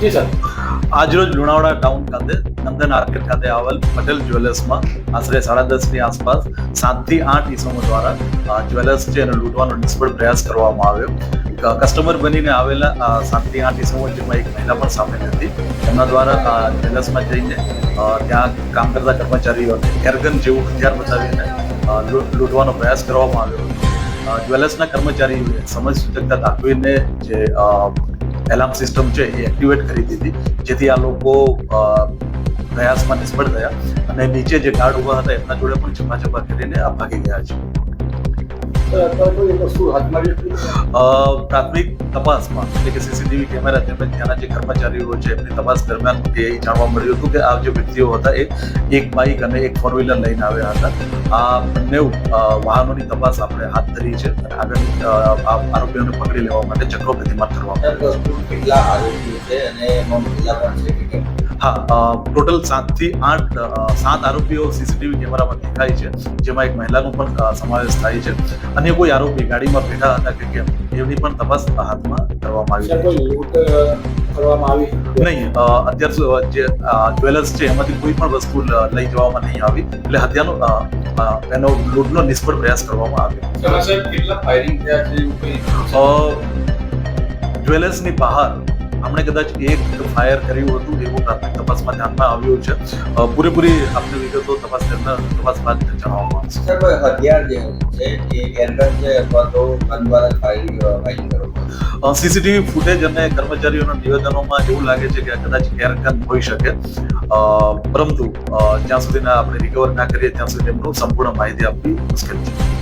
જી sir. આજરોજ Lunawada town ખાતે, Nandan arcade ખાતે આવેલ પટેલ જ્વેલર્સમાં આશરે સાડા દસની આસપાસ સાતથી આઠ ઇસમો દ્વારા જ્વેલર્સ છે એને લૂંટવાનો નિષ્ફળ પ્રયાસ કરવામાં આવ્યો. કસ્ટમર બનીને આવેલા સાતથી આઠ ઇસમો જેમાં એક મહિલા પણ સામેલ હતી. એમના દ્વારા જ્વેલર્સમાં જઈને ત્યાં કામ કરતા કર્મચારીઓને એરગન જેવું હથિયાર બતાવીને લૂંટવાનો પ્રયાસ કરવામાં આવ્યો. જ્વેલર્સના કર્મચારીઓએ સમજ સૂચકતા દાખવીને જે એલાર્મ સિસ્ટમ છે એ એક્ટિવેટ કરી દીધી, જેથી આ લોકો પ્રયાસમાં નિષ્ફળ ગયા. અને નીચે જે ગાર્ડ ઊભા હતા એમના જોડે પણ ઝપાઝપા કરીને આ ભાગી ગયા છે. પ્રાથમિક તપાસમાં, એટલે કે સીસીટીવી કેમેરા તેમજ ત્યાંના જે કર્મચારીઓ છે, એમની તપાસ દરમિયાન એ જાણવા મળ્યું હતું કે આ જે વ્યક્તિઓ હતા, એ એક બાઇક અને એક ફોર વ્હીલર લઈને આવ્યા હતા આ બંને વાહનોની તપાસ આપણે હાથ ધરી છે અને આગળની આરોપીઓને પકડી લેવા માટે ચક્રો ગતિમાન કરવામાં આવ્યા છે. અને એમાં મહિલા પણ છે ટોટલ સાતથી આઠ સાત આરોપીઓ સીસીટીવી કેમેરામાં દેખાય છે જેમાં એક મહિલાનો પણ સમાવેશ થાય છે. અન્ય કોઈ આરોપી ગાડીમાં બેઠા હતા કે કેમ એમની પણ તપાસ હાથમાં કરવામાં આવી છે. નહીં અત્યાર સુધી જે જ્વેલર્સ છે એમાંથી કોઈ પણ વસ્તુ લઈ જવામાં નહીં આવી એટલે હત્યાનો એનો લૂંટનો નિષ્ફળ પ્રયાસ કરવામાં આવ્યો. કેટલા ફાયરિંગ થયા છે જ્વેલર્સની બહાર આપણે કદાચ એક ફાયર કર્યું હતું એવું પ્રાથમિક તપાસમાં ધ્યાનમાં આવ્યું છે. પૂરેપૂરી આપણે વિગતો તપાસ તપાસ બાદ જણાવવામાં આવશે. હથિયાર જે છે એ એરગન છે અથવા તો સીસીટીવી ફૂટેજ અને કર્મચારીઓના નિવેદનોમાં એવું લાગે છે કે કદાચ એરગન હોઈ શકે. પરંતુ જ્યાં સુધી આપણે રિકવર ના કરીએ ત્યાં સુધી એમનું સંપૂર્ણ માહિતી આપવી મુશ્કેલ છે.